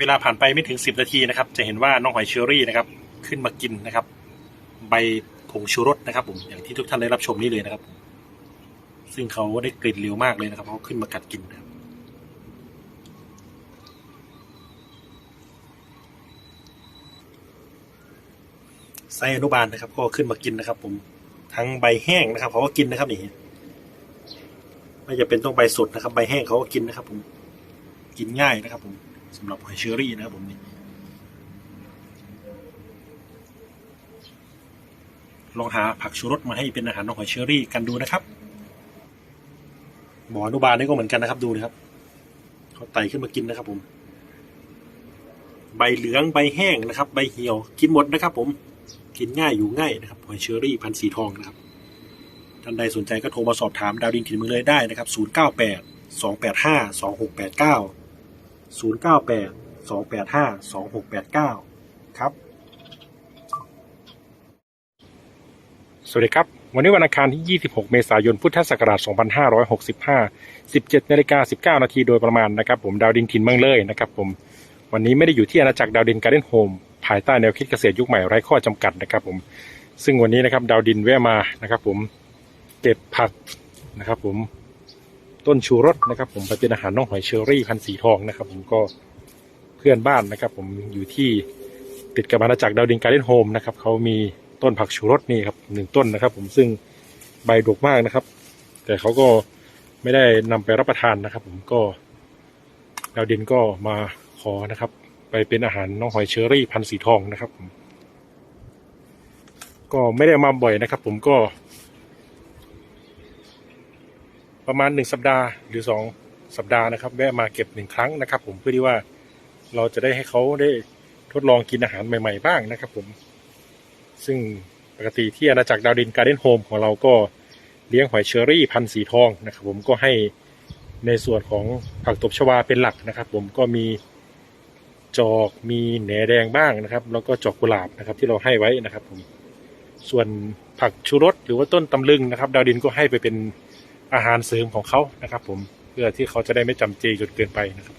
เวลาผ่านไปไม่ถึงสิบนาทีนะครับ จะเห็นว่าน้องหอยเชอรี่นะครับ ขึ้นมากินนะครับ ใบผงชูรสนะครับผมอย่างที่ทุกท่านได้รับชมนี่เลยนะครับ ซึ่งเขาได้กลิ่นเร็วมากเลยนะครับเขาขึ้นมากัดกินนะครับไส้อนุบาลนะครับ ก็ขึ้นมากินนะครับ ผมทั้งใบแห้งนะครับเขาก็กินนะครับนี่ไม่จะเป็นต้องใบสดนะครับ ใบแห้งเขาก็กินนะครับ ผมกินง่ายนะครับ ผม สำหรับหอยเชอรี่นะครับผมนี่ลองหาผักชูรสมาให้เป็นอาหารน้องหอยเชอรี่กันดูนะครับหมออนุบาลนี่ก็เหมือนกันนะครับ ดูนะครับเขาไต่ขึ้นมากินนะครับ ผม ใบเหลืองใบแห้งนะครับ ใบเหี่ยวกินหมดนะครับ ผมกินง่ายอยู่ง่ายนะครับหอยเชอรี่พันสีทองนะครับท่านใดสนใจก็โทรมาสอบถามดาวดินถิ่นเมืองเลยได้นะครับ 098 285 2689 098 285 2689 ครับ สวัสดีครับ วันนี้วันอังคารที่ 26 เมษายน พุทธศักราช 2565 17นาฬิกา19 นาทีโดยประมาณนะครับ ผมดาวดินถิ่นเมืองเลยนะครับผม วันนี้ไม่ได้อยู่ที่อาณาจักรดาวดินการ์เด้นโฮมภายใต้แนวคิดเกษตรยุคใหม่ไร้ข้อจำกัดนะครับผม ซึ่งวันนี้นะครับดาวดินแวะมานะครับผมเก็บผักนะครับผม ต้นชูรสนะครับ ผมไปเป็นอาหารน้องหอยเชอรี่พันสีทองนะครับ ผมก็เพื่อนบ้านนะครับ ผมอยู่ที่ติดกับอาณาจักรดาวดินการ์เด้นโฮมนะครับเขามีต้นผักชูรสนี่ครับหนึ่งต้นนะครับ ผมซึ่งใบดกมากนะครับ แต่เขาก็ไม่ได้นำไปรับประทานนะครับ ผมก็ดาวดินก็มาขอนะครับ ไปเป็นอาหารน้องหอยเชอรี่พันสีทองนะครับ ผม ก็ไม่ได้มาบ่อยนะครับ ผมก็ ประมาณหนึ่งสัปดาห์หรือสองสัปดาห์นะครับ แวะมาเก็บหนึ่งครั้งนะครับ ผมเพื่อที่ว่าเราจะได้ให้เขาได้ทดลองกินอาหารใหม่ ๆ บ้างนะครับ ผม ซึ่งปกติที่อาณาจักรดาวดินการ์เด้นโฮมของเราก็เลี้ยงหอยเชอรี่พันธุ์สีทองนะครับ ผมก็ให้ในส่วนของผักตบชวาเป็นหลักนะครับ ผมก็มีจอกมีแหนแดงบ้างนะครับ แล้วก็จอกกุหลาบนะครับ ที่เราให้ไว้นะครับ ผมส่วนผักชูรสหรือว่าต้นตำลึงนะครับ ดาวดินก็ให้ไปเป็น อาหารเสริมของเขานะครับ ผมเพื่อที่เขาจะได้ไม่จำเจจนเกินไปนะครับ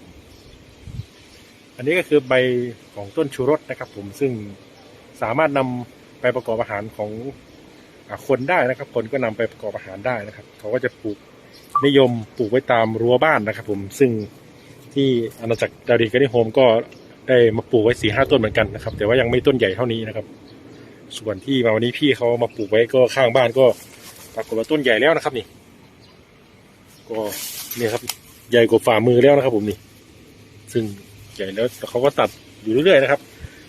อันนี้ก็คือใบของต้นชูรสนะครับ ผมซึ่งสามารถนำไปประกอบอาหารของคนได้นะครับ คนก็นำไปประกอบอาหารได้นะครับ เขาก็จะปลูกนิยมปลูกไว้ตามรั้วบ้านนะครับ ผมซึ่งที่อาณาจักรดาวดิการ์เด้นโฮมก็ได้มาปลูกไว้สี่ห้าต้นเหมือนกันนะครับ แต่ว่ายังไม่ต้นใหญ่เท่านี้นะครับ ส่วนที่มาวันนี้พี่เขามาปลูกไว้ก็ข้างบ้านก็ปรากฏว่าต้นใหญ่แล้วนะครับนี่ ก็เนี่ยครับ ใหญ่กว่าฝ่ามือแล้วนะครับ ผมนี่ ซึ่งใหญ่แล้วแต่เขาก็ตัดอยู่เรื่อยๆนะครับ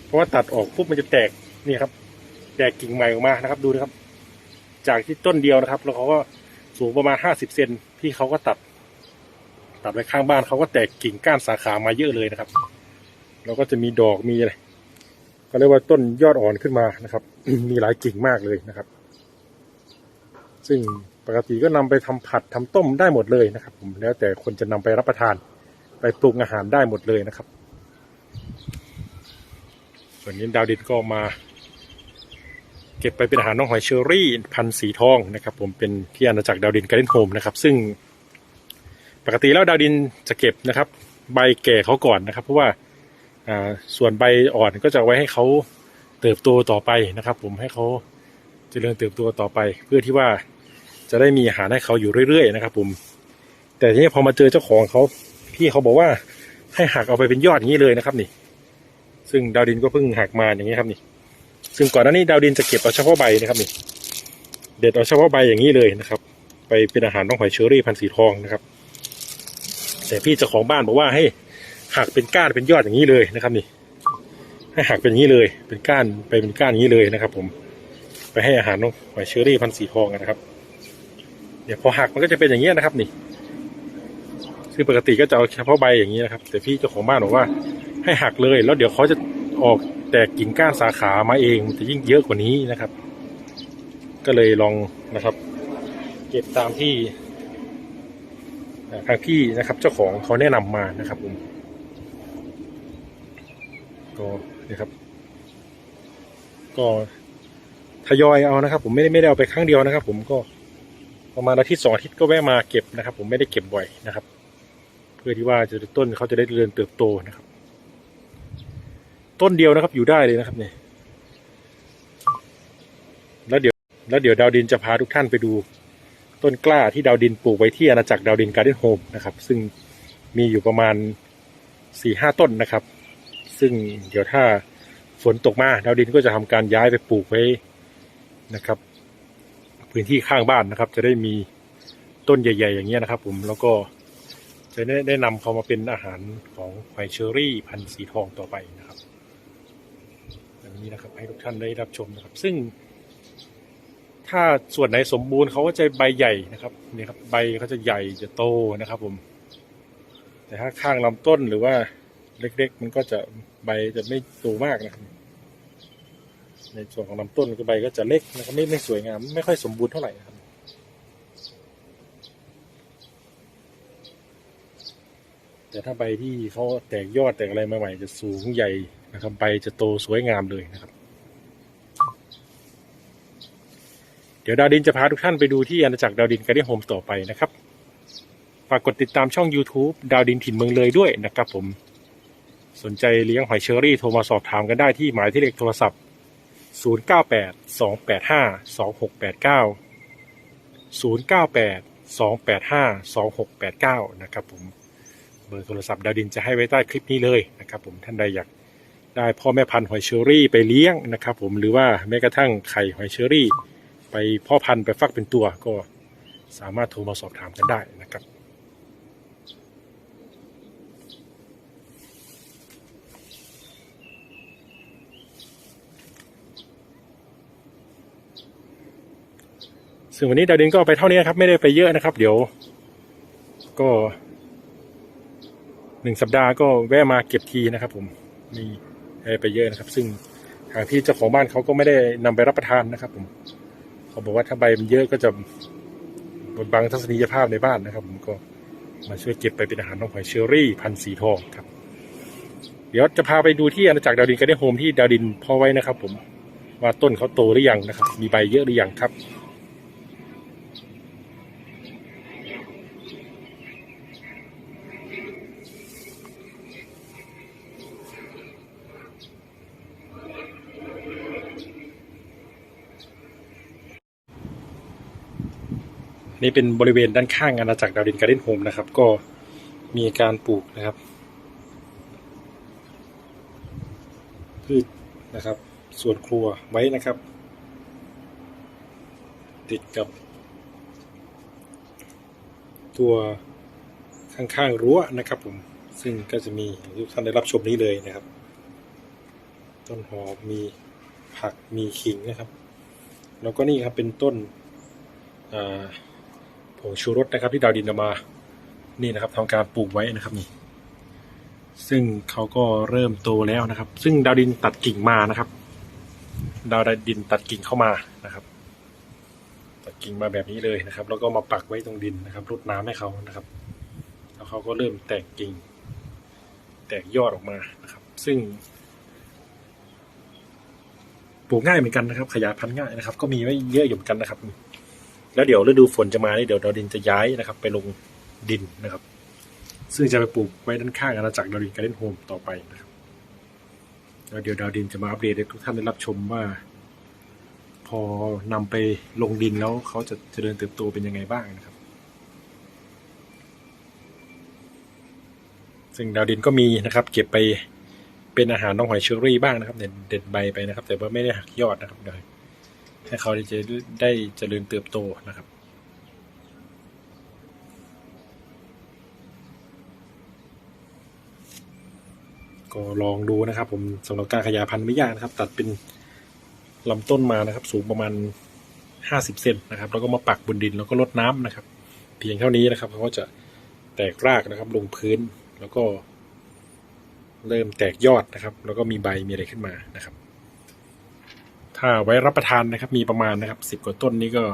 เพราะว่าตัดออกปุ๊บมันจะแตกนี่ครับ แตกกิ่งใหม่ออกมานะครับ ดูนะครับ จากที่ต้นเดียวนะครับ แล้วเขาก็สูงประมาณห้าสิบเซนพี่เขาก็ตัด ตัดไว้ข้างบ้านเขาก็แตกกิ่งก้านสาขามาเยอะเลยนะครับ แล้วก็จะมีดอกมีอะไรก็เรียกว่าต้นยอดอ่อนขึ้นมานะครับ มีหลายกิ่งมากเลยนะครับ ซึ่ง ปกติก็นำไปทำผัดทำต้มได้หมดเลยนะครับ ผมแล้วแต่คนจะนำไปรับประทาน ไปปรุงอาหารได้หมดเลยนะครับ ส่วนนี้ดาวดินก็มา เก็บไปเป็นอาหารน้องหอยเชอรี่พันสีทองนะครับ ผมเป็นที่อาณาจักรดาวดินการ์เด้นโฮมนะครับซึ่งปกติแล้วดาวดินจะเก็บนะครับ ใบแก่เขาก่อนนะครับ เพราะว่าส่วนใบอ่อนก็จะไว้ให้เขาเติบโตต่อไปนะครับ ผมให้เขาเจริญเติบโตต่อไป เพื่อที่ว่า จะได้มีอาหารให้เขาอยู่เรื่อยๆนะครับ ผม แต่ทีนี้พอมาเจอเจ้าของเขาพี่เขาบอกว่าให้หักเอาไปเป็นยอดอย่างนี้เลยนะครับนี่ ซึ่งดาวดินก็เพิ่งหักมาอย่างนี้ครับนี่ ซึ่งก่อนหน้านี้ดาวดินจะเก็บเอาเฉพาะใบนะครับนี่ เด็ดเอาเฉพาะใบอย่างนี้เลยนะครับ ไปเป็นอาหารน้องหอยเชอรี่พันธุ์สีทองนะครับ แต่พี่เจ้าของบ้านบอกว่าให้หักเป็นก้านเป็นยอดอย่างนี้เลยนะครับนี่ ให้หักเป็นอย่างนี้เลย เป็นก้านไปเป็นก้านอย่างนี้เลยนะครับ ผม ไปให้อาหารน้องหอยเชอรี่พันธุ์สีทองนะครับ เดี๋ยวพอหักมันก็จะเป็นอย่างนี้ยนะครับนี่ซึ่งปกติก็จะเอาเฉพาะใบอย่างนี้นะครับ แต่พี่เจ้าของบ้านบอกว่า ให้หักเลย แล้วเดี๋ยวเขาจะออกแตกกิ่งก้านสาขามาเองมันจะยิ่งเยอะกว่านี้นะครับ ก็เลยลองนะครับ เก็บตามที่ทางพี่นะครับ เจ้าของเขาแนะนำมานะครับผมก็นี่ครับ ก็ทยอยเอานะครับ ผมไม่ได้ไม่ได้เอาไปครั้งเดียวนะครับ ผมก็ ประมาณอาทิตย์สองอาทิตย์ก็แวะมาเก็บนะครับ ผมไม่ได้เก็บบ่อยนะครับ เพื่อที่ว่าจะต้นเขาจะได้เริญเติบโตนะครับ ต้นเดียวนะครับอยู่ได้เลยนะครับเนี่ยแล้วเดี๋ยวแล้วเดี๋ยวดาวดินจะพาทุกท่านไปดู ต้นกล้าที่ดาวดินปลูกไว้ที่อาณาจักรดาวดินการ์เด้นโฮมนะครับ ซึ่งมีอยู่ประมาณสี่ห้าต้นนะครับ ซึ่งเดี๋ยวถ้าฝนตกมาดาวดินก็จะทำการย้ายไปปลูกไว้นะครับ พื้นที่ข้างบ้านนะครับ จะได้มีต้นใหญ่ ๆ อย่างเงี้ยนะครับ ผมแล้วก็จะได้ได้นำเขามาเป็นอาหารของหอยเชอรี่พันธุ์สีทองต่อไปนะครับอย่างนี้นะครับ ให้ทุกท่านได้รับชมนะครับ ซึ่ง ถ้าส่วนไหนสมบูรณ์เขาก็จะใบใหญ่นะครับนี่ครับ ใบเขาจะใหญ่จะโตนะครับ ผม แต่ถ้าข้างลำต้นหรือว่าเล็ก ๆ มันก็จะใบจะไม่โตมากนะครับ ในส่วนของลำต้นก็ใบก็จะเล็กนะครับไม่ไม่สวยงาม ไม่ค่อยสมบูรณ์เท่าไหร่นะครับแต่ถ้าใบที่เขาแตกยอดแตกอะไรมาใหม่จะสูงใหญ่นะครับใบจะโตสวยงามเลยนะครับ เดี๋ยวดาวดินจะพาทุกท่านไปดูที่อาณาจักรดาวดินการ์เด้นโฮมต่อไปนะครับฝากกดติดตามช่อง YouTube ดาวดินถิ่นเมืองเลยด้วยนะครับผมสนใจเลี้ยงหอยเชอรี่โทรมาสอบถามกันได้ที่หมายที่เลขโทรศัพท์ 098 285 2689 098 285 2689 นะครับผมเบอร์โทรศัพท์ดาวดินจะให้ไว้ใต้คลิปนี้เลยนะครับผมท่านใดอยากได้พ่อแม่พันธุ์หอยเชอรี่ไปเลี้ยงนะครับผมหรือว่าแม้กระทั่งไข่หอยเชอรี่ ไปพ่อพันธุ์ไปฟักเป็นตัวก็สามารถโทรมาสอบถามกันได้นะครับ ซึ่งวันนี้ดาวดินก็ไปเท่านี้นะครับ ไม่ได้ไปเยอะนะครับ เดี๋ยว ก็หนึ่งสัปดาห์ก็แวะมาเก็บทีนะครับ ผมนี่ไม่ได้ไปเยอะนะครับ ซึ่งทางที่เจ้าของบ้านเขาก็ไม่ได้นำไปรับประทานนะครับ ผมเขาบอกว่าถ้าใบมันเยอะก็จะบดบังทัศนียภาพในบ้านนะครับ ผมก็มาช่วยเก็บไปเป็นอาหารน้องหอยเชอรี่พันสีทองครับ เดี๋ยวจะพาไปดูที่อาณาจักรดาวดินการ์เด้นโฮมที่ดาวดินเพอไว้นะครับ ผมว่าต้นเขาโตหรือยังนะครับ มีใบเยอะหรือยังครับ นี่เป็นบริเวณด้านข้างอาณาจักรดาวดินการ์เด้นโฮมนะครับ ก็มีการปลูกนะครับพืชนะครับส่วนครัวไว้นะครับ ติดกับ ตัวข้างๆรั้วนะครับผมซึ่งก็จะมีทุกท่านได้รับชมนี้เลยนะครับ ต้นหอมมีผักมีขิงนะครับ แล้วก็นี่ครับเป็นต้นอ่า ผงชูรสนะครับที่ดาวดินเอามานี่นะครับทำการปลูกไว้นะครับนี่ ซึ่งเขาก็เริ่มโตแล้วนะครับ ซึ่งดาวดินตัดกิ่งมานะครับ ดาวดินตัดกิ่งเข้ามานะครับ ตัดกิ่งมาแบบนี้เลยนะครับ แล้วก็มาปักไว้ตรงดินนะครับรดน้ำให้เขานะครับ แล้วเขาก็เริ่มแตกกิ่ง แตกยอดออกมานะครับ ซึ่งปลูกง่ายเหมือนกันนะครับ ขยายพันธุ์ง่ายนะครับ ก็มีไว้เยอะอยู่เหมือนกันนะครับ แล้วเดี๋ยวฤดูฝนจะมานี่เดี๋ยวดาวดินจะย้ายนะครับ ไปลงดินนะครับ ซึ่งจะไปปลูกไว้ด้านข้างอาณาจักรดาวดินการ์เด้นโฮมต่อไปนะครับแล้วเดี๋ยวดาวดินจะมาอัปเดตให้ทุกท่านได้รับชมว่า พอนำไปลงดินแล้วเขาจะเจริญเติบโตเป็นยังไงบ้างนะครับ ซึ่งดาวดินก็มีนะครับ เก็บไปเป็นอาหารน้องหอยเชอรี่บ้างนะครับเด็ดเด็ดใบไปนะครับ แต่ว่าไม่ได้หักยอดนะครับเดี๋ยว ให้เขาได้จะได้เจริญเติบโตนะครับ ก็ลองดูนะครับ ผมสำหรับการขยายพันธุ์ไม่ยากนะครับ ตัดเป็นลำต้นมานะครับ สูงประมาณห้าสิบเซนนะครับ แล้วก็มาปักบนดินแล้วก็ลดน้ำนะครับ เพียงเท่านี้นะครับเขาก็จะแตกรากนะครับ ลงพื้นแล้วก็ เริ่มแตกยอดนะครับ แล้วก็มีใบมีอะไรขึ้นมานะครับ ถ้าไว้รับประทานนะครับ มีประมาณนะครับสิบกว่าต้นนี้ก็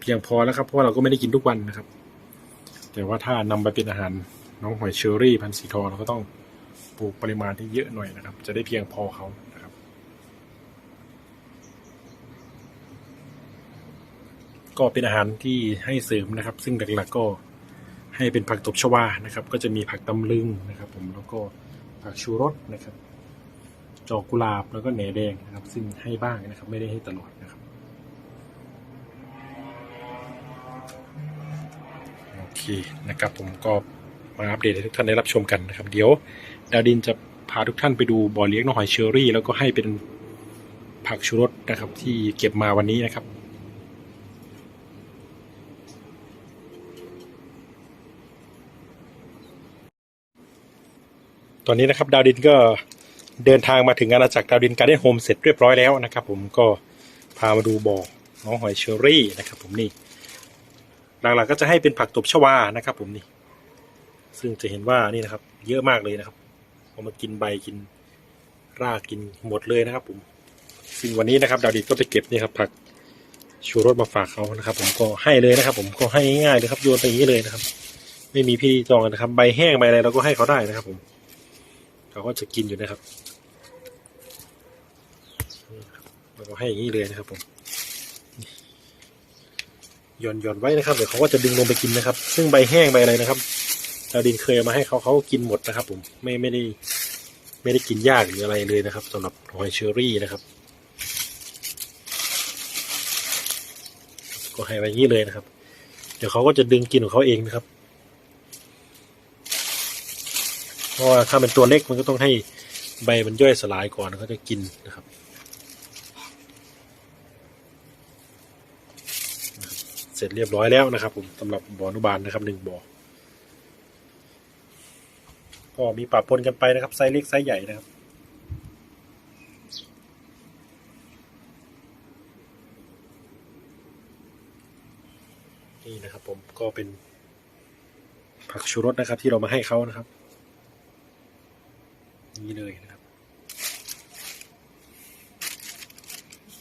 เพียงพอแล้วครับ เพราะว่าเราก็ไม่ได้กินทุกวันนะครับ แต่ว่าถ้านำไปเป็นอาหารน้องหอยเชอรี่พันธุ์สีทองเราก็ต้องปลูกปริมาณที่เยอะหน่อยนะครับ จะได้เพียงพอเขานะครับ ก็เป็นอาหารที่ให้เสริมนะครับ ซึ่งหลักๆก็ให้เป็นผักตบชวานะครับ ก็จะมีผักตำลึงนะครับ ผมแล้วก็ผักชูรสนะครับ จอกกุหลาบแล้วก็แหนแดงนะครับ ซึ่งให้บ้างนะครับ ไม่ได้ให้ตลอดนะครับโอเคนะครับ ผมก็มาอัปเดตให้ทุกท่านได้รับชมกันนะครับ เดี๋ยวดาวดินจะพาทุกท่านไปดูบ่อเลี้ยงน้องหอยเชอรี่ แล้วก็ให้เป็นผักชูรสนะครับ ที่เก็บมาวันนี้นะครับตอนนี้นะครับดาวดินก็ เดินทางมาถึงอาณาจักรดาวดินการ์เด้นโฮมเสร็จเรียบร้อยแล้วนะครับ ผมก็พามาดูบ่อน้องหอยเชอรี่นะครับ ผมนี่หลักๆก็จะให้เป็นผักตบชวานะครับ ผมนี่ ซึ่งจะเห็นว่านี่นะครับ เยอะมากเลยนะครับเอามากินใบกินรากกินหมดเลยนะครับ ผมซึ่งวันนี้นะครับ ดาวดินก็ไปเก็บนี่ครับผักชูรสมาฝากเขานะครับ ผมก็ให้เลยนะครับ ผมก็ให้ง่ายๆเลยครับโยนไปอย่างนี้เลยนะครับ ไม่มีพี่จองนะครับ ใบแห้งใบอะไรเราก็ให้เขาได้นะครับ ผม เขาก็จะกินอยู่นะครับเราก็ให้อย่างนี้เลยนะครับผมหย่อนหย่อนไว้นะครับเดี๋ยวเขาก็จะดึงลงไปกินนะครับ ซึ่งใบแห้งใบอะไรนะครับดาวดินเคยมาให้เขาเขากินหมดนะครับ ผมไม่ไม่ได้ ไม่ได้กินยากหรืออะไรเลยนะครับสำหรับหอยเชอรี่นะครับ ก็ให้ไว้อย่างนี้เลยนะครับ เดี๋ยวเขาก็จะดึงกินของเขาเองนะครับ เพราะว่าถ้าเป็นตัวเล็กมันก็ต้องให้ใบมันย่อยสลายก่อนเขาจะกินนะครับ เสร็จเรียบร้อยแล้วนะครับ ผมสำหรับบ่ออนุบาลนะครับหนึ่งบ่อก็มีปะปนกันไปนะครับไซส์เล็กไซส์ใหญ่นะครับนี่นะครับผมก็เป็นผักชูรสนะครับ ที่เรามาให้เขานะครับ นี่เลยนะครับ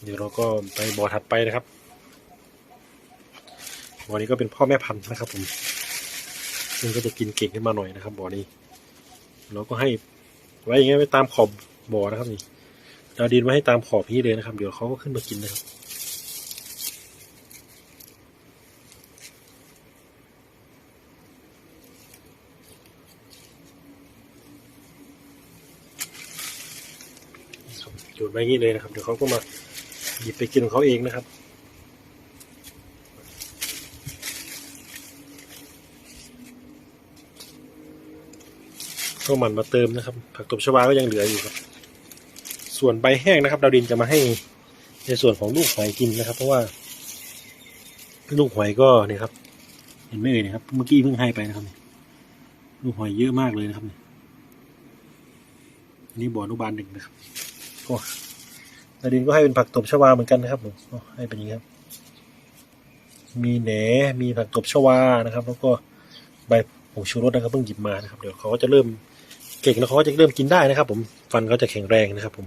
เดี๋ยวเราก็ไปบ่อถัดไปนะครับบ่อนี้ก็เป็นพ่อแม่พันธุ์นะครับผมซึ่งก็จะกินเก่งขึ้นมาหน่อยนะครับบ่อนี้ เราก็ให้ไว้อย่างเงี้ยไว้ตามขอบบ่อนะครับนี่เราดินไว้ให้ตามขอบนี้เลยนะครับ เดี๋ยวเขาก็ขึ้นมากินนะครับ ครับโยนไว้งนี้เลยนะครับ เดี๋ยวเขาก็มาหยิบไปกินของเขาเองนะครับ ก็หมันมาเติมนะครับ ผักตบชวาก็ยังเหลืออยู่ครับ ส่วนใบแห้งนะครับ ดาวดินจะมาให้ในส่วนของลูกหอยกินนะครับ เพราะว่าลูกหอยก็เนี่ยครับ เห็นไหมเอ่ยนะครับ เมื่อกี้เพิ่งให้ไปนะครับ ลูกหอยเยอะมากเลยนะครับนี่ยอันนี้บ่ออนุบาลหนึ่งนะครับ ก็ดาวดินก็ให้เป็นผักตบชวาเหมือนกันนะครับผมให้เป็นอย่างนี้ครับ มีแหนมีผักตบชวานะครับ แล้วก็ใบผงชูรสนะครับเพิ่งหยิบมานะครับ เดี๋ยวเขาก็จะเริ่มเก่งแล้วเขาก็จะเริ่มกินได้นะครับ ผมฟันเขาจะแข็งแรงนะครับ ผม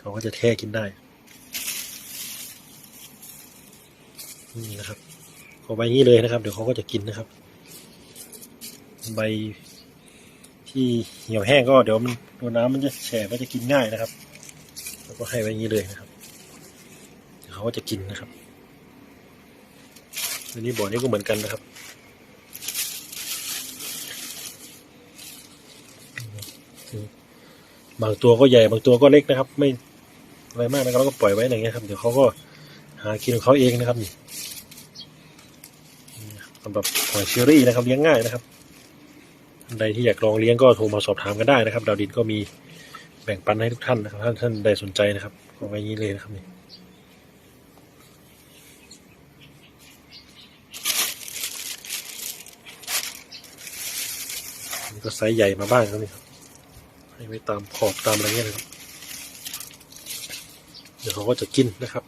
เขาก็จะแท้กินได้นี่นะครับเอาใบนี้เลยนะครับ เดี๋ยวเขาก็จะกินนะครับ ใบ ที่เหี่ยวแห้งก็เดี๋ยวมันโดนน้ำมันจะแฉะก็จะกินง่ายนะครับ แล้วก็ให้ไว้อย่างนี้เลยนะครับเดี๋ยวเขาก็จะกินนะครับอันนี้บ่อนี้ก็เหมือนกันนะครับ บางตัวก็ใหญ่บางตัวก็เล็กนะครับ ไม่อะไรมากนะครับแล้วก็ปล่อยไว้อย่างเงี้ยครับ เดี๋ยวเขาก็หากินของเขาเองนะครับนี่สำหรับหอยเชอรี่นะครับเลี้ยงง่ายนะครับ ใดที่อยากลองเลี้ยงก็โทรมาสอบถามกันได้นะครับดาวดินก็มีแบ่งปันให้ทุกท่านนะครับท่านท่านใดสนใจนะครับก็ไว้นี้เลยนะครับนี่นี่ก็ไซส์ใหญ่มาบ้างครับนี่ครับให้ไว้ตามขอบตามอะไรเงี้ยนะครับเดี๋ยวเขาก็จะกินนะครับ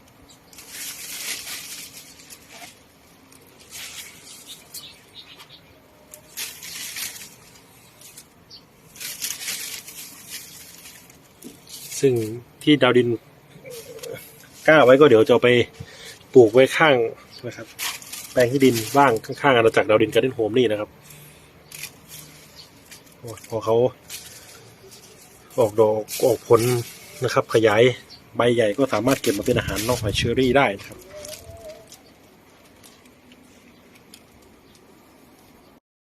ซึ่งที่ดาวดินกล้าไว้ก็เดี๋ยวจะไปปลูกไว้ข้างนะครับ แปลงที่ดินว่างข้างๆอาณาจักรดาวดินการ์เด้นโฮมนี่นะครับพอเขาออกดอกออกผลนะครับ ขยายใบใหญ่ก็สามารถเก็บมาเป็นอาหารนอกหอยเชอรี่ได้นะครับ